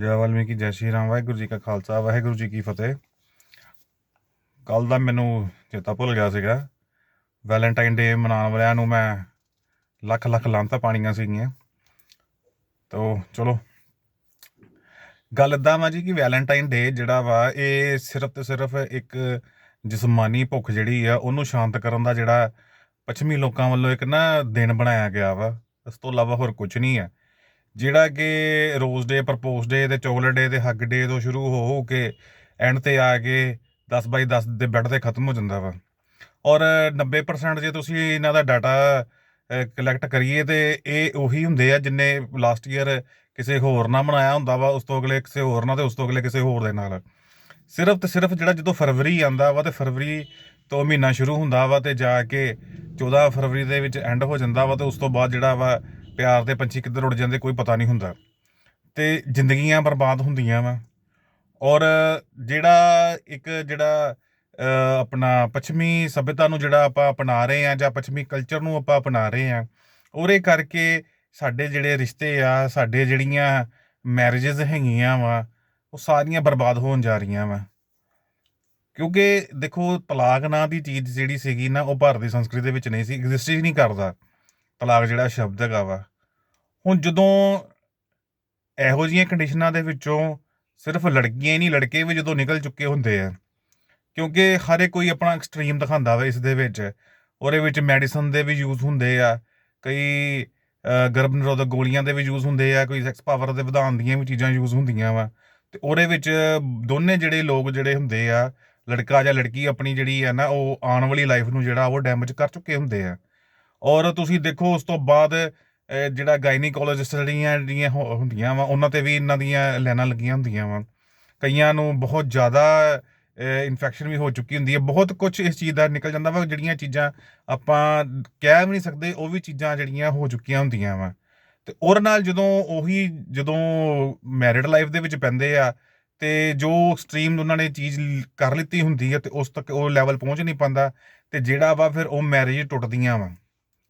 ਜੈ ਵਾਲਮੀਕੀ, ਜੈ ਸ਼੍ਰੀ ਰਾਮ। ਵਾਹਿਗੁਰੂ ਜੀ ਕਾ ਖਾਲਸਾ, ਵਾਹਿਗੁਰੂ ਜੀ ਕੀ ਫਤਿਹ। ਕੱਲ ਦਾ ਮੈਨੂੰ ਚੇਤਾ ਭੁੱਲ ਗਿਆ ਸੀਗਾ। ਵੈਲੈਂਟਾਈਨ ਡੇ ਮਨਾਉਣ ਵਾਲਿਆਂ ਨੂੰ ਮੈਂ ਲੱਖ ਲੱਖ ਲਾਂਤਾਂ ਪਾਣੀਆਂ ਸੀਗੀਆਂ। ਤੋ ਚਲੋ। ਗੱਲ ਇਦਾਂ ਵਾ ਜੀ ਕਿ ਵੈਲੈਂਟਾਈਨ ਡੇ ਜਿਹੜਾ ਵਾ, ਇਹ ਸਿਰਫ ਤੇ ਸਿਰਫ ਇੱਕ ਜਿਸਮਾਨੀ ਭੁੱਖ ਜਿਹੜੀ ਆ, ਉਹਨੂੰ ਸ਼ਾਂਤ ਕਰਨ ਦਾ ਜਿਹੜਾ ਪੱਛਮੀ ਲੋਕਾਂ ਵੱਲੋਂ ਇੱਕ ਨਾ ਦਿਨ ਬਣਾਇਆ ਗਿਆ ਵਾ। ਇਸ ਤੋਂ ਇਲਾਵਾ ਹੋਰ ਕੁਝ ਨਹੀਂ ਹੈ ਜਿਹੜਾ ਕਿ ਰੋਜ਼ ਡੇ, ਪ੍ਰਪੋਜ਼ ਡੇ ਤੇ ਚੋਕਲੇਟ ਡੇ ਤੇ ਹੱਗ ਡੇ ਤੋਂ ਸ਼ੁਰੂ ਹੋ ਹੋ ਕੇ ਐਂਡ ਤੇ ਆ ਕੇ 10 ਬਾਈ 10 ਦੇ ਬੈੱਡ ਤੇ ਖਤਮ ਹੋ ਜਾਂਦਾ ਵਾ। ਔਰ 90% ਜੇ ਤੁਸੀਂ ਇਹਨਾਂ ਦਾ ਡਾਟਾ ਕਲੈਕਟ ਕਰੀਏ ਤੇ ਇਹ ਉਹੀ ਹੁੰਦੇ ਆ ਜਿੰਨੇ ਲਾਸਟ ਈਅਰ ਕਿਸੇ ਹੋਰ ਨਾਲ ਬਣਾਇਆ ਹੁੰਦਾ ਵਾ, ਉਸ ਤੋਂ ਅਗਲੇ ਕਿਸੇ ਹੋਰ ਨਾਲ ਤੇ ਉਸ ਤੋਂ ਅਗਲੇ ਕਿਸੇ ਹੋਰ ਦੇ ਨਾਲ। ਸਿਰਫ ਤੇ ਸਿਰਫ ਜਿਹੜਾ ਜਦੋਂ ਫਰਵਰੀ ਆਂਦਾ ਵਾ ਤੇ ਫਰਵਰੀ ਤੋਂ ਮਹੀਨਾ ਸ਼ੁਰੂ ਹੁੰਦਾ ਵਾ ਤੇ ਜਾ ਕੇ 14 ਫਰਵਰੀ ਦੇ ਵਿੱਚ ਐਂਡ ਹੋ ਜਾਂਦਾ ਵਾ ਤੇ ਉਸ ਤੋਂ ਬਾਅਦ ਜਿਹੜਾ ਵਾ ਪਿਆਰ ਦੇ ਪੰਛੀ ਕਿੱਧਰ ਉੱਡ ਜਾਂਦੇ ਕੋਈ ਪਤਾ ਨਹੀਂ ਹੁੰਦਾ। ਤੇ ਜ਼ਿੰਦਗੀਆਂ ਬਰਬਾਦ ਹੁੰਦੀਆਂ ਵਾ। ਔਰ ਜਿਹੜਾ ਇੱਕ ਜਿਹੜਾ ਆਪਣਾ ਪੱਛਮੀ ਸਭਿਅਤਾ ਨੂੰ ਜਿਹੜਾ ਆਪਾਂ ਅਪਣਾ ਰਹੇ ਆ ਜਾਂ ਪੱਛਮੀ ਕਲਚਰ ਨੂੰ ਆਪਾਂ ਅਪਣਾ ਰਹੇ ਆ, ਉਹਦੇ ਕਰਕੇ ਸਾਡੇ ਜਿਹੜੇ ਰਿਸ਼ਤੇ ਆ, ਸਾਡੇ ਜਿਹੜੀਆਂ ਮੈਰਿਜਸ ਹੈਗੀਆਂ ਵਾ, ਉਹ ਸਾਰੀਆਂ ਬਰਬਾਦ ਹੋਣ ਜਾ ਰਹੀਆਂ ਵਾ। ਕਿਉਂਕਿ ਦੇਖੋ ਤਲਾਕ ਨਾਂ ਦੀ ਚੀਜ਼ ਜਿਹੜੀ ਸੀਗੀ ਨਾ, ਉਹ ਭਾਰਤੀ ਸੰਸਕ੍ਰਿਤੀ ਦੇ ਵਿੱਚ ਨਹੀਂ ਸੀ ਐਗਜ਼ਿਸਟ ਹੀ ਨਹੀਂ ਕਰਦਾ। ਤਲਾਕ ਜਿਹੜਾ ਸ਼ਬਦ ਹੈਗਾ ਵਾ, ਹੁਣ ਜਦੋਂ ਇਹੋ ਜਿਹੀਆਂ ਕੰਡੀਸ਼ਨਾਂ ਦੇ ਵਿੱਚੋਂ ਸਿਰਫ ਲੜਕੀਆਂ ਹੀ ਨਹੀਂ, ਲੜਕੇ ਵੀ ਜਦੋਂ ਨਿਕਲ ਚੁੱਕੇ ਹੁੰਦੇ ਆ, ਕਿਉਂਕਿ ਹਰ ਇੱਕ ਕੋਈ ਆਪਣਾ ਐਕਸਟ੍ਰੀਮ ਦਿਖਾਉਂਦਾ ਵਾ ਇਸ ਦੇ ਵਿੱਚ, ਉਹਦੇ ਵਿੱਚ ਮੈਡੀਸਨ ਦੇ ਵੀ ਯੂਜ਼ ਹੁੰਦੇ ਆ, ਕਈ ਗਰਭ ਨਿਰੋਧਕ ਗੋਲੀਆਂ ਦੇ ਵੀ ਯੂਜ਼ ਹੁੰਦੇ ਆ, ਕੋਈ ਸੈਕਸ ਪਾਵਰ ਦੇ ਵਧਾਉਣ ਦੀਆਂ ਵੀ ਚੀਜ਼ਾਂ ਯੂਜ਼ ਹੁੰਦੀਆਂ ਵਾ, ਤੇ ਉਹਦੇ ਵਿੱਚ ਦੋਨੇ ਜਿਹੜੇ ਲੋਕ ਜਿਹੜੇ ਹੁੰਦੇ ਆ, ਲੜਕਾ ਜਾਂ ਲੜਕੀ ਆਪਣੀ ਜਿਹੜੀ ਹੈ ਨਾ, ਉਹ ਆਉਣ ਵਾਲੀ ਲਾਈਫ ਨੂੰ ਜਿਹੜਾ, ਉਹ ਡੈਮੇਜ ਕਰ ਚੁੱਕੇ ਹੁੰਦੇ ਆ। ਔਰ ਤੁਸੀਂ ਦੇਖੋ ਉਸ ਤੋਂ ਬਾਅਦ ਜਿਹੜਾ ਗਾਇਨੀਕੋਲੋਜਿਸਟ ਜਿਹੜੀਆਂ ਜਿਹੜੀਆਂ ਹੋ- ਹੁੰਦੀਆਂ ਵਾ, ਉਹਨਾਂ ਤੇ ਵੀ ਇਹਨਾਂ ਦੀਆਂ ਲਾਈਨਾਂ ਲੱਗੀਆਂ ਹੁੰਦੀਆਂ ਵਾ। ਕਈਆਂ ਨੂੰ ਬਹੁਤ ਜ਼ਿਆਦਾ ਇਨਫੈਕਸ਼ਨ ਵੀ ਹੋ ਚੁੱਕੀ ਹੁੰਦੀ ਹੈ। ਬਹੁਤ ਕੁਝ ਇਸ ਚੀਜ਼ ਦਾ ਨਿਕਲ ਜਾਂਦਾ ਵਾ, ਜਿਹੜੀਆਂ ਚੀਜ਼ਾਂ ਆਪਾਂ ਕਹਿ ਵੀ ਨਹੀਂ ਸਕਦੇ, ਉਹ ਵੀ ਚੀਜ਼ਾਂ ਜਿਹੜੀਆਂ ਹੋ ਚੁੱਕੀਆਂ ਹੁੰਦੀਆਂ ਵਾ। ਤੇ ਉਹਦੇ ਨਾਲ ਜਦੋਂ ਉਹੀ, ਜਦੋਂ ਮੈਰਿਡ ਲਾਈਫ ਦੇ ਵਿੱਚ ਪੈਂਦੇ ਆ, ਤੇ ਜੋ ਐਕਸਟ੍ਰੀਮ ਉਹਨਾਂ ਨੇ ਚੀਜ਼ ਕਰ ਲਿੱਤੀ ਹੁੰਦੀ ਹੈ, ਤੇ ਉਸ ਤੱਕ ਉਹ ਲੈਵਲ ਪਹੁੰਚ ਨਹੀਂ ਪਾਉਂਦਾ, ਤੇ ਜਿਹੜਾ ਵਾ ਫਿਰ ਉਹ ਮੈਰਿਜ ਟੁੱਟਦੀਆਂ ਵਾ।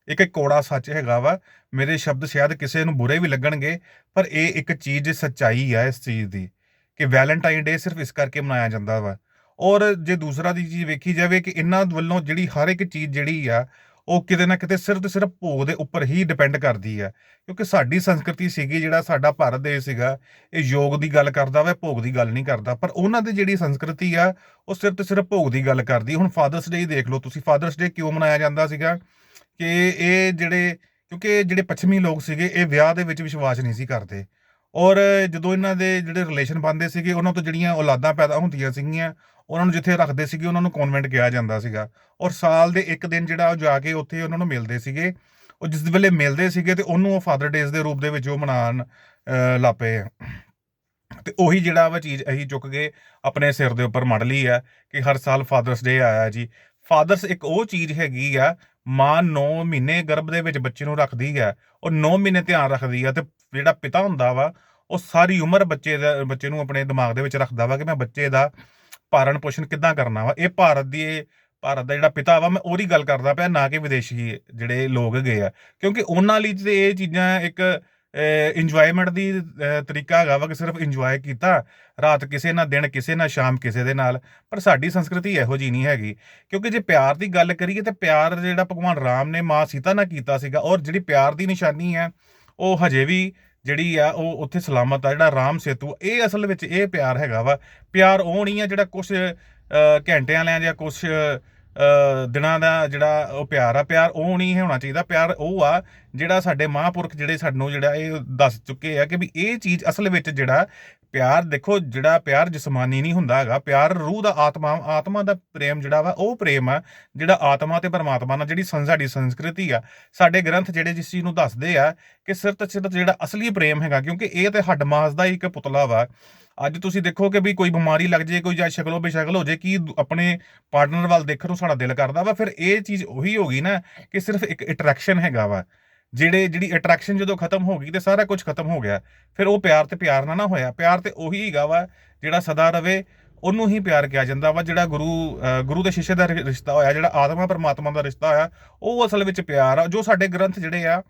ਇੱਕ ਇੱਕ ਕੋੜਾ ਸੱਚ ਹੈਗਾ ਵਾ, ਮੇਰੇ ਸ਼ਬਦ ਸ਼ਾਇਦ ਕਿਸੇ ਨੂੰ ਬੁਰੇ ਵੀ ਲੱਗਣਗੇ, ਪਰ ਇਹ ਇੱਕ ਚੀਜ਼ ਸੱਚਾਈ ਆ ਇਸ ਚੀਜ਼ ਦੀ, ਕਿ ਵੈਲੈਂਟਾਈਨ ਡੇ ਸਿਰਫ ਇਸ ਕਰਕੇ ਮਨਾਇਆ ਜਾਂਦਾ ਵਾ। ਔਰ ਜੇ ਦੂਸਰਾ ਦੀ ਚੀਜ਼ ਵੇਖੀ ਜਾਵੇ ਕਿ ਇਹਨਾਂ ਵੱਲੋਂ ਜਿਹੜੀ ਹਰ ਇੱਕ ਚੀਜ਼ ਜਿਹੜੀ ਆ, ਉਹ ਕਿਤੇ ਨਾ ਕਿਤੇ ਸਿਰਫ ਤੇ ਸਿਰਫ ਭੋਗ ਦੇ ਉੱਪਰ ਹੀ ਡਿਪੈਂਡ ਕਰਦੀ ਆ, ਕਿਉਂਕਿ ਸਾਡੀ ਸੰਸਕ੍ਰਿਤੀ ਸੀਗੀ ਜਿਹੜਾ ਸਾਡਾ ਭਾਰਤ ਦੇਸ਼ ਸੀਗਾ, ਇਹ ਯੋਗ ਦੀ ਗੱਲ ਕਰਦਾ ਵਾ, ਭੋਗ ਦੀ ਗੱਲ ਨਹੀਂ ਕਰਦਾ, ਪਰ ਉਹਨਾਂ ਦੀ ਜਿਹੜੀ ਸੰਸਕ੍ਰਿਤੀ ਆ, ਉਹ ਸਿਰਫ ਤੇ ਸਿਰਫ ਭੋਗ ਦੀ ਗੱਲ ਕਰਦੀ। ਹੁਣ ਫਾਦਰਸ ਡੇ ਦੇਖ ਲਓ, ਤੁਸੀਂ ਫਾਦਰਸ ਡੇ ਕਿਉਂ ਮਨਾਇਆ ਜਾਂਦਾ ਸੀਗਾ? ਕਿ ਇਹ ਜਿਹੜੇ ਕਿਉਂਕਿ ਜਿਹੜੇ ਪੱਛਮੀ ਲੋਕ ਸੀਗੇ ਇਹ ਵਿਆਹ ਦੇ ਵਿੱਚ ਵਿਸ਼ਵਾਸ ਨਹੀਂ ਸੀ ਕਰਦੇ। ਔਰ ਜਦੋਂ ਇਹਨਾਂ ਦੇ ਜਿਹੜੇ ਰਿਲੇਸ਼ਨ ਬਣਦੇ ਸੀਗੇ ਉਹਨਾਂ ਤੋਂ ਜਿਹੜੀਆਂ ਔਲਾਦਾਂ ਪੈਦਾ ਹੁੰਦੀਆਂ ਸੀਗੀਆਂ ਉਹਨਾਂ ਨੂੰ ਜਿੱਥੇ ਰੱਖਦੇ ਸੀਗੇ ਉਹਨਾਂ ਨੂੰ ਕਨਵੈਂਟ ਕਿਹਾ ਜਾਂਦਾ ਸੀਗਾ। ਔਰ ਸਾਲ ਦੇ ਇੱਕ ਦਿਨ ਜਿਹੜਾ ਉਹ ਜਾ ਕੇ ਉੱਥੇ ਉਹਨਾਂ ਨੂੰ ਮਿਲਦੇ ਸੀਗੇ। ਉਹ ਜਿਸ ਵੇਲੇ ਮਿਲਦੇ ਸੀਗੇ ਤੇ ਉਹਨੂੰ ਉਹ ਫਾਦਰ ਡੇਜ਼ ਦੇ ਰੂਪ ਦੇ ਵਿੱਚ ਉਹ ਮਨਾਉਣ ਅਹ, ਲੱਗ ਪਏ ਆ। ਤੇ ਉਹੀ ਜਿਹੜਾ ਵਾ ਚੀਜ਼ ਅਸੀਂ ਚੁੱਕ ਕੇ ਆਪਣੇ ਸਿਰ ਦੇ ਉੱਪਰ ਮੜ ਲਈ ਆ ਕਿ ਹਰ ਸਾਲ ਫਾਦਰਸ ਡੇ ਆਇਆ ਜੀ। ਫਾਦਰਸ ਇੱਕ ਉਹ ਚੀਜ਼ ਹੈਗੀ ਆ ਮਾਂ 9 ਮਹੀਨੇ ਗਰਭ ਦੇ ਵਿੱਚ ਬੱਚੇ ਨੂੰ ਰੱਖਦੀ ਹੈ, ਉਹ 9 ਮਹੀਨੇ ਧਿਆਨ ਰੱਖਦੀ ਆ ਤੇ ਜਿਹੜਾ ਪਿਤਾ ਹੁੰਦਾ ਵਾ, ਉਹ ਸਾਰੀ ਉਮਰ ਬੱਚੇ ਦਾ, ਬੱਚੇ ਨੂੰ ਆਪਣੇ ਦਿਮਾਗ ਦੇ ਵਿੱਚ ਰੱਖਦਾ ਵਾ ਕਿ ਮੈਂ ਬੱਚੇ ਦਾ ਪਾਲਣ ਪੋਸ਼ਣ ਕਿੱਦਾਂ ਕਰਨਾ ਵਾ। ਇਹ ਭਾਰਤ ਦੀ ਭਾਰਤ ਦਾ ਜਿਹੜਾ ਪਿਤਾ ਵਾ, ਮੈਂ ਉਹਦੀ ਗੱਲ ਕਰਦਾ ਪਿਆ ਨਾ ਕਿ ਵਿਦੇਸ਼ੀ ਜਿਹੜੇ ਲੋਕ ਗਏ ਆ। ਕਿਉਂਕਿ ਉਹਨਾਂ ਲਈ ਤੇ ਇਹ ਚੀਜ਼ਾਂ ਇੱਕ ਇੰਜੋਇਮੈਂਟ ਦੀ ਤਰੀਕਾ ਹੈਗਾ ਵਾ ਕਿ ਸਿਰਫ ਇੰਜੋਏ ਕੀਤਾ, ਰਾਤ ਕਿਸੇ ਨਾਲ ਦਿਨ, ਕਿਸੇ ਨਾਲ ਸ਼ਾਮ ਕਿਸੇ ਦੇ ਨਾਲ, ਪਰ ਸਾਡੀ ਸੰਸਕ੍ਰਿਤੀ ਇਹੋ ਜੀ ਨਹੀਂ ਹੈਗੀ। ਕਿਉਂਕਿ ਜੇ ਪਿਆਰ ਦੀ ਗੱਲ ਕਰੀਏ ਤੇ ਪਿਆਰ ਜਿਹੜਾ ਭਗਵਾਨ ਰਾਮ ਨੇ ਮਾਂ ਸੀਤਾ ਨਾਲ ਕੀਤਾ ਸੀਗਾ, ਔਰ ਜਿਹੜੀ ਪਿਆਰ ਦੀ ਨਿਸ਼ਾਨੀ ਹੈ, ਉਹ ਹਜੇ ਵੀ ਜਿਹੜੀ ਆ, ਉਹ ਉੱਥੇ ਸਲਾਮਤ ਆ, ਜਿਹੜਾ ਰਾਮ ਸੇਤੂ, ਇਹ ਅਸਲ ਵਿੱਚ ਇਹ ਪਿਆਰ ਹੈਗਾ ਵਾ। ਪਿਆਰ ਉਹ ਨਹੀਂ ਆ ਜਿਹੜਾ ਕੁਝ ਘੰਟਿਆਂ ਲਿਆ ਜਾਂ ਕੁਝ ਦਿਨਾਂ ਦਾ ਜਿਹੜਾ ਉਹ ਪਿਆਰ ਆ, ਪਿਆਰ ਉਹ ਨਹੀਂ ਹੋਣਾ ਚਾਹੀਦਾ, ਪਿਆਰ ਉਹ ਆ ਜਿਹੜਾ ਸਾਡੇ ਮਹਾਂਪੁਰਖ ਜਿਹੜੇ ਸਾਨੂੰ ਜਿਹੜਾ ਇਹ ਦੱਸ ਚੁੱਕੇ ਆ ਕਿ ਵੀ ਇਹ ਚੀਜ਼ ਅਸਲ ਵਿੱਚ ਜਿਹੜਾ ਪਿਆਰ ਦੇਖੋ, ਜਿਹੜਾ ਪਿਆਰ ਜਿਸਮਾਨੀ ਨਹੀਂ ਹੁੰਦਾ ਹੈਗਾ, ਪਿਆਰ ਰੂਹ ਦਾ ਆਤਮਾ ਆਤਮਾ ਦਾ ਪ੍ਰੇਮ ਜਿਹੜਾ ਵਾ ਉਹ ਪ੍ਰੇਮ ਆ, ਜਿਹੜਾ ਆਤਮਾ ਤੇ ਪਰਮਾਤਮਾ ਨਾਲ ਜਿਹੜੀ ਸੰ- ਸਾਡੀ ਸੰਸਕ੍ਰਿਤੀ ਆ। ਸਾਡੇ ਗ੍ਰੰਥ ਜਿਹੜੇ ਜਿਸ ਚੀਜ਼ ਨੂੰ ਦੱਸਦੇ ਆ ਕਿ ਸਿਰ ਸਿਰਤ ਜਿਹੜਾ ਅਸਲੀ ਪ੍ਰੇਮ ਹੈਗਾ, ਕਿਉਂਕਿ ਇਹ ਤੇ ਹੱਡ ਮਾਸ ਦਾ ਹੀ ਇੱਕ ਪੁਤਲਾ ਵਾ ਅੱਜ ਤੁਸੀਂ ਦੇਖੋ ਕਿ ਵੀ ਕੋਈ ਬਿਮਾਰੀ ਲੱਗ ਜੇ, ਕੋਈ ਜਾਂ ਸ਼ਕਲੋ ਬੇਸ਼ਕਲ ਹੋ ਜੇ, ਕੀ ਆਪਣੇ ਪਾਰਟਨਰ ਵੱਲ ਦੇਖਣ ਨੂੰ ਸਾਡਾ ਦਿਲ ਕਰਦਾ ਵਾ, ਫਿਰ ਇਹ ਚੀਜ਼ ਉਹੀ ਹੋ ਗਈ ਨਾ ਕਿ ਸਿਰਫ ਇੱਕ ਅਟਰੈਕਸ਼ਨ ਹੈਗਾ ਵਾ। ਜਿਹੜੇ, ਜਿਹੜੀ ਅਟਰੈਕਸ਼ਨ ਜਦੋਂ ਖਤਮ ਹੋ ਗਈ ਤੇ ਸਾਰਾ ਕੁਝ ਖਤਮ ਹੋ ਗਿਆ, ਫਿਰ ਉਹ ਪਿਆਰ ਤੇ ਪਿਆਰ ਨਾ ਨਾ ਹੋਇਆ। ਪਿਆਰ ਤੇ ਉਹੀ ਹੈਗਾ ਵਾ, ਜਿਹੜਾ ਸਦਾ ਰਵੇ, ਉਹਨੂੰ ਹੀ ਪਿਆਰ ਕਿਹਾ ਜਾਂਦਾ ਵਾ, ਜਿਹੜਾ ਗੁਰੂ ਗੁਰੂ ਦੇ ਸ਼ਿਸ਼ੇ ਦਾ ਰਿ- ਰਿਸ਼ਤਾ ਹੋਇਆ, ਜਿਹੜਾ ਆਤਮਾ ਪਰਮਾਤਮਾ ਦਾ ਰਿਸ਼ਤਾ ਹੋਇਆ, ਉਹ ਅਸਲ ਵਿੱਚ ਪਿਆਰ ਆ, ਜੋ ਸਾਡੇ ਗ੍ਰੰਥ ਜਿਹੜੇ ਆ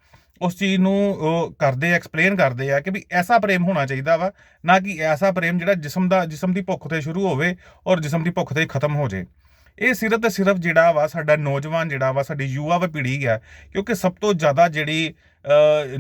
ਉਸ ਚੀਜ਼ ਨੂੰ ਉਹ ਕਰਦੇ ਐਕਸਪਲੇਨ ਕਰਦੇ ਆ ਕਿ ਵੀ ਐਸਾ ਪ੍ਰੇਮ ਹੋਣਾ ਚਾਹੀਦਾ ਵਾ, ਨਾ ਕਿ ਐਸਾ ਪ੍ਰੇਮ ਜਿਹੜਾ ਜਿਸਮ ਦਾ, ਜਿਸਮ ਦੀ ਭੁੱਖ ਤੇ ਸ਼ੁਰੂ ਹੋਵੇ ਔਰ ਜਿਸਮ ਦੀ ਭੁੱਖ ਤੇ ਖਤਮ ਹੋ ਜੇ। ਇਹ ਸਿਰਫ ਤੇ ਸਿਰਫ ਜਿਹੜਾ ਵਾ ਸਾਡਾ ਨੌਜਵਾਨ ਜਿਹੜਾ ਵਾ, ਸਾਡੀ ਯੁਵਾ ਵਾ ਪੀੜ੍ਹੀ ਆ, ਕਿਉਂਕਿ ਸਭ ਤੋਂ ਜ਼ਿਆਦਾ ਜਿਹੜੀ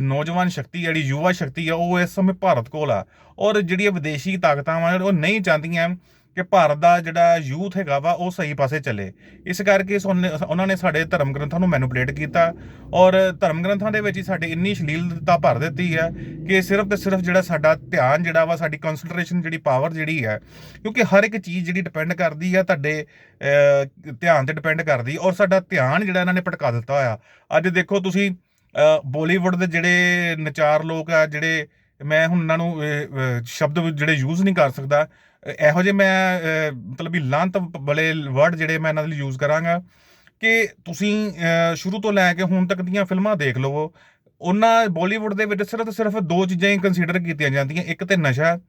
ਨੌਜਵਾਨ ਸ਼ਕਤੀ ਜਿਹੜੀ ਯੁਵਾ ਸ਼ਕਤੀ ਆ, ਉਹ ਇਸ ਸਮੇਂ ਭਾਰਤ ਕੋਲ ਆ। ਔਰ ਜਿਹੜੀਆਂ ਵਿਦੇਸ਼ੀ ਤਾਕਤਾਂ ਵਾ, ਉਹ ਨਹੀਂ ਚਾਹੁੰਦੀਆਂ ਕਿ ਭਾਰਤ ਦਾ ਜਿਹੜਾ ਯੂਥ ਹੈਗਾ ਵਾ, ਉਹ ਸਹੀ ਪਾਸੇ ਚੱਲੇ। ਇਸ ਕਰਕੇ ਸੋਨੇ- ਉਹਨਾਂ ਨੇ ਸਾਡੇ ਧਰਮ ਗ੍ਰੰਥਾਂ ਨੂੰ ਮੈਨੂਪਲੇਟ ਕੀਤਾ ਔਰ ਧਰਮ ਗ੍ਰੰਥਾਂ ਦੇ ਵਿੱਚ ਹੀ ਸਾਡੇ ਇੰਨੀ ਸ਼ਲੀਲਤਾ ਭਰ ਦਿੱਤੀ ਹੈ ਕਿ ਸਿਰਫ ਤੇ ਸਿਰਫ ਜਿਹੜਾ ਸਾਡਾ ਧਿਆਨ ਜਿਹੜਾ ਵਾ, ਸਾਡੀ ਕਨਸੈਂਟਰੇਸ਼ਨ ਜਿਹੜੀ ਪਾਵਰ ਜਿਹੜੀ ਹੈ, ਕਿਉਂਕਿ ਹਰ ਇੱਕ ਚੀਜ਼ ਜਿਹੜੀ ਡਿਪੈਂਡ ਕਰਦੀ ਆ ਤੁਹਾਡੇ ਧਿਆਨ ਤੇ ਡਿਪੈਂਡ ਕਰਦੀ ਔਰ ਸਾਡਾ ਧਿਆਨ ਜਿਹੜਾ ਇਹਨਾਂ ਨੇ ਭਟਕਾ ਦਿੱਤਾ ਹੋਇਆ। ਅੱਜ ਦੇਖੋ ਤੁਸੀਂ ਬਾਲੀਵੁੱਡ ਦੇ ਜਿਹੜੇ ਨਚਾਰ ਲੋਕ ਆ, ਜਿਹੜੇ ਮੈਂ ਹੁਣ ਉਹਨਾਂ ਨੂੰ ਸ਼ਬਦ ਜਿਹੜੇ ਯੂਜ਼ ਨਹੀਂ ਕਰ ਸਕਦਾ ਇਹੋ ਜਿਹੇ ਮੈਂ ਮਤਲਬ ਵੀ ਲਾਂਤ ਵਾਲੇ ਵਰਡ ਜਿਹੜੇ ਮੈਂ ਇਹਨਾਂ ਲਈ ਯੂਜ਼ ਕਰਾਂਗਾ ਕਿ ਤੁਸੀਂ ਸ਼ੁਰੂ ਤੋਂ ਲੈ ਕੇ ਹੁਣ ਤੱਕ ਦੀਆਂ ਫਿਲਮਾਂ ਦੇਖ ਲਵੋ। ਉਹਨਾਂ ਬਾਲੀਵੁੱਡ ਦੇ ਵਿੱਚ ਸਿਰਫ ਸਿਰਫ ਦੋ ਚੀਜ਼ਾਂ ਹੀ ਕੰਸੀਡਰ ਕੀਤੀਆਂ ਜਾਂਦੀਆਂ, ਇੱਕ ਤੇ ਨਸ਼ਾ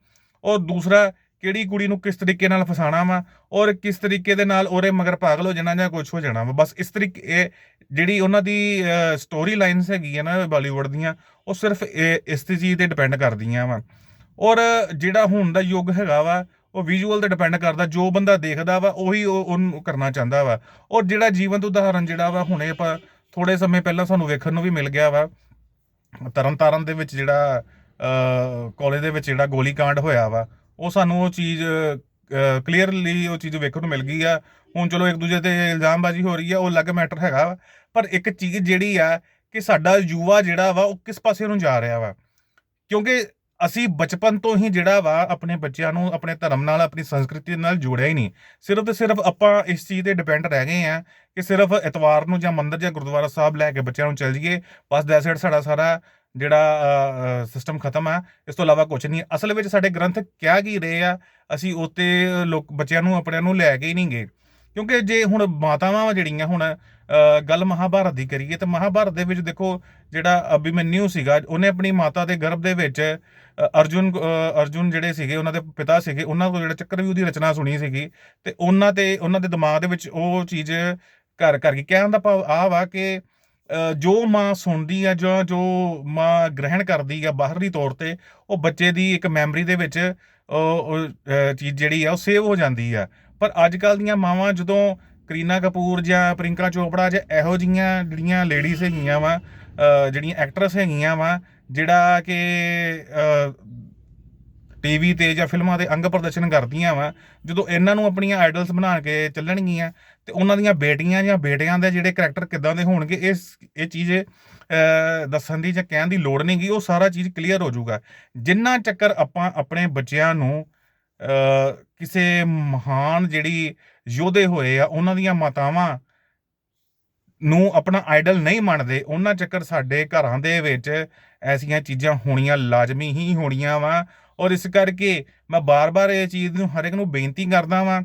ਔਰ ਦੂਸਰਾ ਕਿਹੜੀ ਕੁੜੀ ਨੂੰ ਕਿਸ ਤਰੀਕੇ ਨਾਲ ਫਸਾਣਾ ਵਾ ਔਰ ਕਿਸ ਤਰੀਕੇ ਦੇ ਨਾਲ ਉਹਦੇ ਮਗਰ ਪਾਗਲ ਹੋ ਜਾਣਾ ਜਾਂ ਕੁਝ ਹੋ ਜਾਣਾ ਵਾ। ਬਸ ਇਸ ਤਰੀਕੇ, ਇਹ ਜਿਹੜੀ ਉਹਨਾਂ ਦੀ ਸਟੋਰੀ ਲਾਈਨਸ ਹੈਗੀ ਆ ਨਾ ਬਾਲੀਵੁੱਡ ਦੀਆਂ, ਉਹ ਸਿਰਫ ਇਹ- ਇਸ ਚੀਜ਼ ਤੇ ਡਿਪੈਂਡ ਕਰਦੀਆਂ ਵਾ। ਔਰ ਜਿਹੜਾ ਹੁਣ ਦਾ ਯੁੱਗ ਹੈਗਾ ਵਾ ਉਹ ਵਿਜ਼ੂਅਲ ਤੇ ਡਿਪੈਂਡ ਕਰਦਾ, ਜੋ ਬੰਦਾ ਦੇਖਦਾ ਵਾ, ਉਹੀ ਉਹ, ਉਹਨੂੰ ਕਰਨਾ ਚਾਹੁੰਦਾ ਵਾ। ਔਰ ਜਿਹੜਾ ਜੀਵਨ ਉਦਾਹਰਨ ਜਿਹੜਾ ਵਾ, ਹੁਣੇ ਆਪਾਂ ਥੋੜੇ ਸਮੇਂ ਪਹਿਲਾਂ ਸਾਨੂੰ ਵੇਖਣ ਨੂੰ ਵੀ ਮਿਲ ਗਿਆ ਵਾ, ਤਰਨਤਾਰਨ ਦੇ ਵਿੱਚ ਜਿਹੜਾ ਕਾਲਜ ਦੇ ਵਿੱਚ ਜਿਹੜਾ ਗੋਲੀकांड ਹੋਇਆ ਵਾ, ਉਹ ਸਾਨੂੰ ਉਹ ਚੀਜ਼ ਕਲੀਅਰਲੀ ਉਹ ਚੀਜ਼ ਵੇਖਣ ਨੂੰ ਮਿਲ ਗਈ ਆ। ਹੁਣ ਚਲੋ ਇੱਕ ਦੂਜੇ ਤੇ ਇਲਜ਼ਾਮਬਾਜ਼ੀ ਹੋ ਰਹੀ ਆ, ਉਹ ਅਲੱਗ ਮੈਟਰ ਹੈਗਾ ਵਾ। ਪਰ ਇੱਕ ਚੀਜ਼ ਜਿਹੜੀ ਆ, ਕਿ ਸਾਡਾ ਯੁਵਾ ਜਿਹੜਾ ਵਾ, ਉਹ ਕਿਸ ਪਾਸੇ ਨੂੰ ਜਾ ਰਿਹਾ ਵਾ? ਕਿਉਂਕਿ ਅਸੀਂ ਬਚਪਨ ਤੋਂ ਹੀ ਜਿਹੜਾ ਵਾ ਆਪਣੇ ਬੱਚਿਆਂ ਨੂੰ ਆਪਣੇ ਧਰਮ ਨਾਲ, ਆਪਣੀ ਸੰਸਕ੍ਰਿਤੀ ਨਾਲ ਜੋੜਿਆ ਹੀ ਨਹੀਂ। ਸਿਰਫ ਤੇ ਸਿਰਫ ਆਪਾਂ ਇਸ ਚੀਜ਼ ਤੇ ਡਿਪੈਂਡ ਰਹਿ ਗਏ ਆ ਕਿ ਸਿਰਫ ਐਤਵਾਰ ਨੂੰ ਜਾਂ ਮੰਦਿਰ ਜਾਂ ਗੁਰਦੁਆਰਾ ਸਾਹਿਬ ਲੈ ਕੇ ਬੱਚਿਆਂ ਨੂੰ ਚੱਲ ਜਾਈਏ। ਬਸ ਦੈਟਸ ਇਟ ਸਾਡਾ ਸਾਰਾ ਜਿਹੜਾ ਸਿਸਟਮ ਖਤਮ ਆ। ਇਸ ਤੋਂ ਇਲਾਵਾ ਕੁਝ ਨਹੀਂ। ਅਸਲ ਵਿੱਚ ਸਾਡੇ ਗ੍ਰੰਥ ਕਿਆ ਕੀ ਰਹੇ ਆ, ਅਸੀਂ ਉਤੇ ਲੋਕ ਬੱਚਿਆਂ ਨੂੰ, ਆਪਣਿਆਂ ਨੂੰ ਲੈ ਕੇ ਹੀ ਨਹੀਂ ਗਏ। ਕਿਉਂਕਿ ਜੇ ਹੁਣ ਮਾਤਾਵਾਂ ਜਿਹੜੀਆਂ ਹੁਣ ਗੱਲ ਮਹਾਭਾਰਤ ਦੀ ਕਰੀਏ ਤਾਂ ਮਹਾਭਾਰਤ ਦੇ ਵਿੱਚ ਦੇਖੋ ਜਿਹੜਾ ਅਭਿਮਨਿਊ ਸੀਗਾ, ਉਹਨੇ ਆਪਣੀ ਮਾਤਾ ਦੇ ਗਰਭ ਦੇ ਵਿੱਚ ਅਰਜੁਨ ਅਰਜੁਨ ਜਿਹੜੇ ਸੀਗੇ, ਉਹਨਾਂ ਦੇ ਪਿਤਾ ਸੀਗੇ, ਉਹਨਾਂ ਕੋਲ ਜਿਹੜਾ ਚੱਕਰਵਿਊਹ ਦੀ ਰਚਨਾ ਸੁਣੀ ਸੀਗੀ ਤੇ ਉਹਨਾਂ ਤੇ, ਉਹਨਾਂ ਦੇ ਦਿਮਾਗ ਦੇ ਵਿੱਚ ਉਹ ਚੀਜ਼ ਘਰ ਕਰ ਗਈ। ਕਹਿਣ ਦਾ ਭਾਵ ਆ ਵਾ ਕਿ ਜੋ ਮਾਂ ਸੁਣਦੀ ਆ ਜਾਂ ਜੋ ਮਾਂ ਗ੍ਰਹਿਣ ਕਰਦੀ ਆ ਬਾਹਰੀ ਤੌਰ ਤੇ, ਉਹ ਬੱਚੇ ਦੀ ਇੱਕ ਮੈਮਰੀ ਦੇ ਵਿੱਚ, ਉਹ ਚੀਜ਼ ਜਿਹੜੀ ਆ ਉਹ ਸੇਵ ਹੋ ਜਾਂਦੀ ਆ। ਪਰ ਅੱਜ ਕੱਲ ਦੀਆਂ ਮਾਵਾਂ ਜਦੋਂ ਕਰੀਨਾ ਕਪੂਰ ਜਾਂ ਪ੍ਰਿੰਕਾ ਚੋਪੜਾ ਜਾਂ ਇਹੋ ਜੀਆਂ ਜਿਹੜੀਆਂ ਲੇਡੀਜ਼ ਹੈਗੀਆਂ ਵਾ ਜਿਹੜੀਆਂ ਐਕਟਰਸ ਹੈਗੀਆਂ ਵਾ, ਜਿਹੜਾ ਕਿ ਟੀਵੀ ਤੇ ਜਾਂ ਫਿਲਮਾਂ 'ਤੇ ਅੰਗ ਪ੍ਰਦਰਸ਼ਨ ਕਰਦੀਆਂ ਵਾ, ਜਦੋਂ ਇਹਨਾਂ ਨੂੰ ਆਪਣੀਆਂ ਆਈਡਲਸ ਬਣਾ ਕੇ ਚੱਲਣਗੀਆਂ ਤੇ ਉਹਨਾਂ ਦੀਆਂ ਬੇਟੀਆਂ ਜਾਂ ਬੇਟਿਆਂ ਦੇ ਜਿਹੜੇ ਕੈਰੈਕਟਰ ਕਿੱਦਾਂ ਦੇ ਹੋਣਗੇ, ਇਸ, ਇਹ ਚੀਜ਼ ਦੱਸਣ ਦੀ ਜਾਂ ਕਹਿਣ ਦੀ ਲੋੜ ਨਹੀਂਗੀ, ਉਹ ਸਾਰਾ ਚੀਜ਼ ਕਲੀਅਰ ਹੋ ਜਾਊਗਾ। ਜਿੰਨਾ ਚੱਕਰ ਆਪਾਂ ਆਪਣੇ ਬੱਚਿਆਂ ਨੂੰ ਕਿਸੇ ਮਹਾਨ ਜਿਹੜੀ ਯੋਧੇ ਹੋਏ ਆ, ਉਹਨਾਂ ਦੀਆਂ ਮਾਤਾਵਾਂ ਨੂੰ ਆਪਣਾ ਆਈਡਲ ਨਹੀਂ ਮੰਨਦੇ, ਉਹਨਾਂ ਚੱਕਰ ਸਾਡੇ ਘਰਾਂ ਦੇ ਵਿੱਚ ਐਸੀਆਂ ਚੀਜ਼ਾਂ ਹੋਣੀਆਂ ਲਾਜ਼ਮੀ ਹੀ ਹੋਣੀਆਂ ਵਾ। ਔਰ ਇਸ ਕਰਕੇ ਮੈਂ ਬਾਰ-ਬਾਰ ਇਹ ਚੀਜ਼ ਨੂੰ ਹਰ ਇੱਕ ਨੂੰ ਬੇਨਤੀ ਕਰਦਾ ਵਾਂ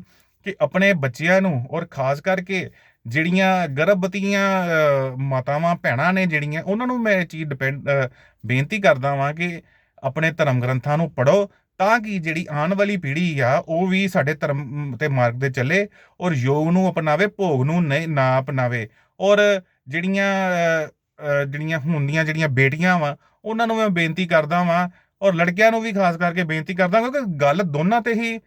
ਕਿ ਆਪਣੇ ਬੱਚਿਆਂ ਨੂੰ ਔਰ ਖਾਸ ਕਰਕੇ ਜਿਹੜੀਆਂ ਗਰਭਵਤੀਆਂ ਮਾਤਾਵਾਂ, ਭੈਣਾਂ ਨੇ ਜਿਹੜੀਆਂ, ਉਹਨਾਂ ਨੂੰ ਮੈਂ ਇਹ ਚੀਜ਼ ਡਿਪੈਂਡ ਬੇਨਤੀ ਕਰਦਾ ਵਾਂ ਕਿ ਆਪਣੇ ਧਰਮ ਗ੍ਰੰਥਾਂ ਨੂੰ ਪੜੋ ਤਾਂ ਕਿ ਜਿਹੜੀ ਆਉਣ ਵਾਲੀ ਪੀੜ੍ਹੀ ਆ ਉਹ ਵੀ ਸਾਡੇ ਧਰਮ ਤੇ ਮਾਰਗ ਤੇ ਚੱਲੇ ਔਰ ਯੋਗ ਨੂੰ ਅਪਣਾਵੇ ਭੋਗ ਨੂੰ ਨਹੀਂ ਨਾ ਅਪਣਾਵੇ। ਔਰ ਜਿਹੜੀਆਂ ਅਹ, ਅਹ, ਜਿਹੜੀਆਂ ਹੁੰਦੀਆਂ ਜਿਹੜੀਆਂ ਬੇਟੀਆਂ ਵਾ ਉਹਨਾਂ ਨੂੰ ਮੈਂ ਬੇਨਤੀ ਕਰਦਾ ਵਾਂ ਔਰ ਲੜਕਿਆਂ ਨੂੰ ਵੀ ਖਾਸ ਕਰਕੇ ਬੇਨਤੀ ਕਰਦਾ ਕਿਉਂਕਿ ਗੱਲ ਦੋਨਾਂ ਤੇ ਹੀ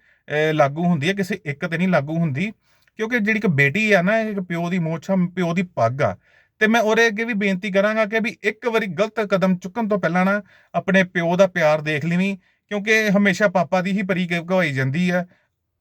ਲਾਗੂ ਹੁੰਦੀ ਹੈ ਕਿਸੇ ਇੱਕ ਤੇ ਨਹੀਂ ਲਾਗੂ ਹੁੰਦੀ। ਕਿਉਂਕਿ ਜਿਹੜੀ ਇੱਕ ਬੇਟੀ ਆ ਨਾ ਇੱਕ ਪਿਓ ਦੀ ਮੋਛ ਆ ਪਿਓ ਦੀ ਪੱਗ ਆ। ਤੇ ਮੈਂ ਉਹਦੇ ਅੱਗੇ ਵੀ ਬੇਨਤੀ ਕਰਾਂਗਾ ਕਿ ਵੀ ਇੱਕ ਵਾਰੀ ਗਲਤ ਕਦਮ ਚੁੱਕਣ ਤੋਂ ਪਹਿਲਾਂ ਨਾ ਆਪਣੇ ਪਿਓ ਦਾ ਪਿਆਰ ਦੇਖ ਲਵੀਂ ਕਿਉਂਕਿ ਹਮੇਸ਼ਾ ਪਾਪਾ ਦੀ ਹੀ ਪਰੀ ਗਵਾਈ ਜਾਂਦੀ ਹੈ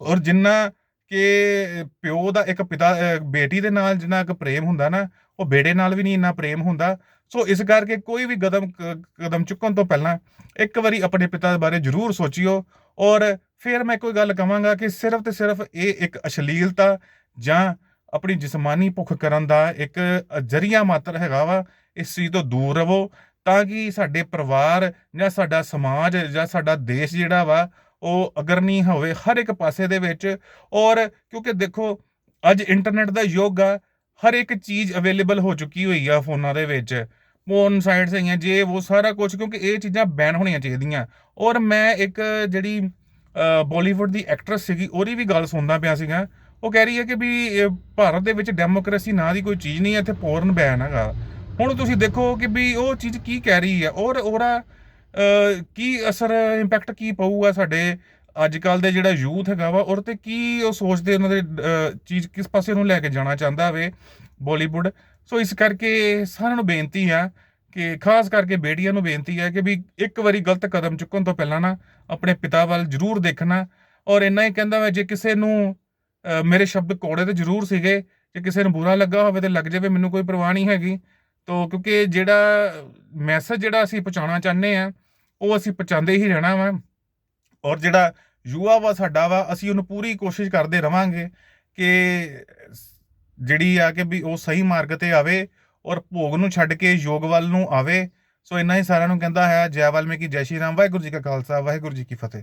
ਔਰ ਜਿੰਨਾ ਕਿ ਪਿਓ ਦਾ ਇੱਕ ਪਿਤਾ ਬੇਟੀ ਦੇ ਨਾਲ ਜਿੰਨਾ ਇੱਕ ਪ੍ਰੇਮ ਹੁੰਦਾ ਨਾ, ਉਹ ਬੇਟੇ ਨਾਲ ਵੀ ਨਹੀਂ ਇੰਨਾ ਪ੍ਰੇਮ ਹੁੰਦਾ। ਸੋ ਇਸ ਕਰਕੇ ਕੋਈ ਵੀ ਕਦਮ ਕਦਮ ਚੁੱਕਣ ਤੋਂ ਪਹਿਲਾਂ ਇੱਕ ਵਾਰੀ ਆਪਣੇ ਪਿਤਾ ਬਾਰੇ ਜ਼ਰੂਰ ਸੋਚਿਓ। ਔਰ ਫਿਰ ਮੈਂ ਕੋਈ ਗੱਲ ਕਵਾਂਗਾ ਕਿ ਸਿਰਫ ਤੇ ਸਿਰਫ ਇਹ ਇੱਕ ਅਸ਼ਲੀਲਤਾ ਜਾਂ ਆਪਣੀ ਜਿਸਮਾਨੀ ਭੁੱਖ ਕਰਨ ਦਾ ਇੱਕ ਜਰੀਆ ਮਾਤਰ ਹੈਗਾ ਵਾ, ਇਸ ਚੀਜ਼ ਤੋਂ ਦੂਰ ਰਹੋ ਤਾਂ ਕਿ ਸਾਡੇ ਪਰਿਵਾਰ ਜਾਂ ਸਾਡਾ ਸਮਾਜ ਜਾਂ ਸਾਡਾ ਦੇਸ਼ ਜਿਹੜਾ ਵਾ, ਉਹ ਅਗਰਨੀ ਹੋਵੇ ਹਰ ਇੱਕ ਪਾਸੇ ਦੇ ਵਿੱਚ। ਔਰ ਕਿਉਂਕਿ ਦੇਖੋ, ਅੱਜ ਇੰਟਰਨੈਟ ਦਾ ਯੁੱਗ ਆ, ਹਰ ਇੱਕ ਚੀਜ਼ ਅਵੇਲੇਬਲ ਹੋ ਚੁੱਕੀ ਹੋਈ ਆ ਫੋਨਾਂ ਦੇ ਵਿੱਚ। ਪੋਰਨ ਸਾਈਟਸ ਹੈਗੀਆਂ, ਜੇ ਉਹ ਸਾਰਾ ਕੁਝ ਕਿਉਂਕਿ ਇਹ ਚੀਜ਼ਾਂ ਬੈਨ ਹੋਣੀਆਂ ਚਾਹੀਦੀਆਂ। ਔਰ ਮੈਂ ਇੱਕ ਜਿਹੜੀ ਬਾਲੀਵੁੱਡ ਦੀ ਐਕਟਰੈਸ ਸੀਗੀ, ਉਹਦੀ ਵੀ ਗੱਲ ਸੁਣਦਾ ਪਿਆ ਸੀਗਾ। ਉਹ ਕਹਿ ਰਹੀ ਹੈ ਕਿ ਵੀ ਭਾਰਤ ਦੇ ਵਿੱਚ ਡੈਮੋਕ੍ਰੇਸੀ ਨਾਂ ਦੀ ਕੋਈ ਚੀਜ਼ ਨਹੀਂ ਹੈ, ਇੱਥੇ ਪੋਰਨ ਬੈਨ ਹੈਗਾ। ਹੁਣ ਤੁਸੀਂ ਦੇਖੋ ਕਿ ਵੀ ਉਹ ਚੀਜ਼ ਕੀ ਕਹਿ ਰਹੀ ਹੈ, ਔਰ ਉਹਦਾ ਕੀ ਅਸਰ ਇੰਪੈਕਟ ਕੀ ਪਊਗਾ ਸਾਡੇ ਅੱਜ ਕੱਲ ਦੇ ਜਿਹੜਾ ਯੂਥ ਹੈਗਾ ਵਾ, ਔਰ ਤੇ ਕੀ ਉਹ ਸੋਚਦੇ ਉਹਨਾਂ ਦੇ ਚੀਜ਼ ਕਿਸ ਪਾਸੇ ਨੂੰ ਲੈ ਕੇ ਜਾਣਾ ਚਾਹੁੰਦਾ ਹੋਵੇ ਬਾਲੀਵੁੱਡ ਸੋ ਇਸ ਕਰਕੇ ਸਾਰਿਆਂ ਨੂੰ ਬੇਨਤੀ ਆ ਕਿ, ਖਾਸ ਕਰਕੇ ਬੇਟੀਆਂ ਨੂੰ ਬੇਨਤੀ ਹੈ ਕਿ ਵੀ ਇੱਕ ਵਾਰੀ ਗਲਤ ਕਦਮ ਚੁੱਕਣ ਤੋਂ ਪਹਿਲਾਂ ਨਾ ਆਪਣੇ ਪਿਤਾ ਵੱਲ ਜ਼ਰੂਰ ਦੇਖਣਾ। ਔਰ ਇੰਨਾ ਹੀ ਕਹਿੰਦਾ ਮੈਂ ਜੇ ਕਿਸੇ ਨੂੰ ਮੇਰੇ ਸ਼ਬਦ ਕੋੜੇ ਤੇ ਜ਼ਰੂਰ ਸੀਗੇ, ਜੇ ਕਿਸੇ ਨੂੰ ਬੁਰਾ ਲੱਗਾ ਹੋਵੇ ਤੇ ਲੱਗ ਜਾਵੇ, ਮੈਨੂੰ ਕੋਈ ਪਰਵਾਹ ਨਹੀਂ ਹੈਗੀ। ਤੋ ਕਿਉਂਕਿ ਜਿਹੜਾ ਮੈਸੇਜ ਜਿਹੜਾ ਅਸੀਂ ਪਹੁੰਚਾਉਣਾ ਚਾਹੁੰਦੇ ਆ ਉਹ ਅਸੀਂ ਪਹੁੰਚਾਉਂਦੇ ਹੀ ਰਹਿਣਾ ਵਾ। ਔਰ ਜਿਹੜਾ ਯੁਵਾ ਵਾ, ਸਾਡਾ ਵਾ, ਅਸੀਂ ਉਹਨੂੰ ਪੂਰੀ ਕੋਸ਼ਿਸ਼ ਕਰਦੇ ਰਵਾਂਗੇ ਕਿ ਜਿਹੜੀ ਆ ਕਿ ਵੀ ਉਹ ਸਹੀ ਮਾਰਗ ਤੇ ਆਵੇ ਔਰ ਭੋਗ ਨੂੰ ਛੱਡ ਕੇ ਯੋਗ ਵੱਲ ਨੂੰ ਆਵੇ। ਸੋ ਇੰਨਾ ਹੀ ਸਾਰਿਆਂ ਨੂੰ ਕਹਿੰਦਾ ਹੈ, ਜੈ ਵਾਲਮੀਕੀ, ਜੈ ਸ਼੍ਰੀ ਰਾਮ। ਵਾਹਿਗੁਰੂ ਜੀ ਕਾ ਖਾਲਸਾ, ਵਾਹਿਗੁਰੂ ਜੀ ਕੀ ਫਤਿਹ।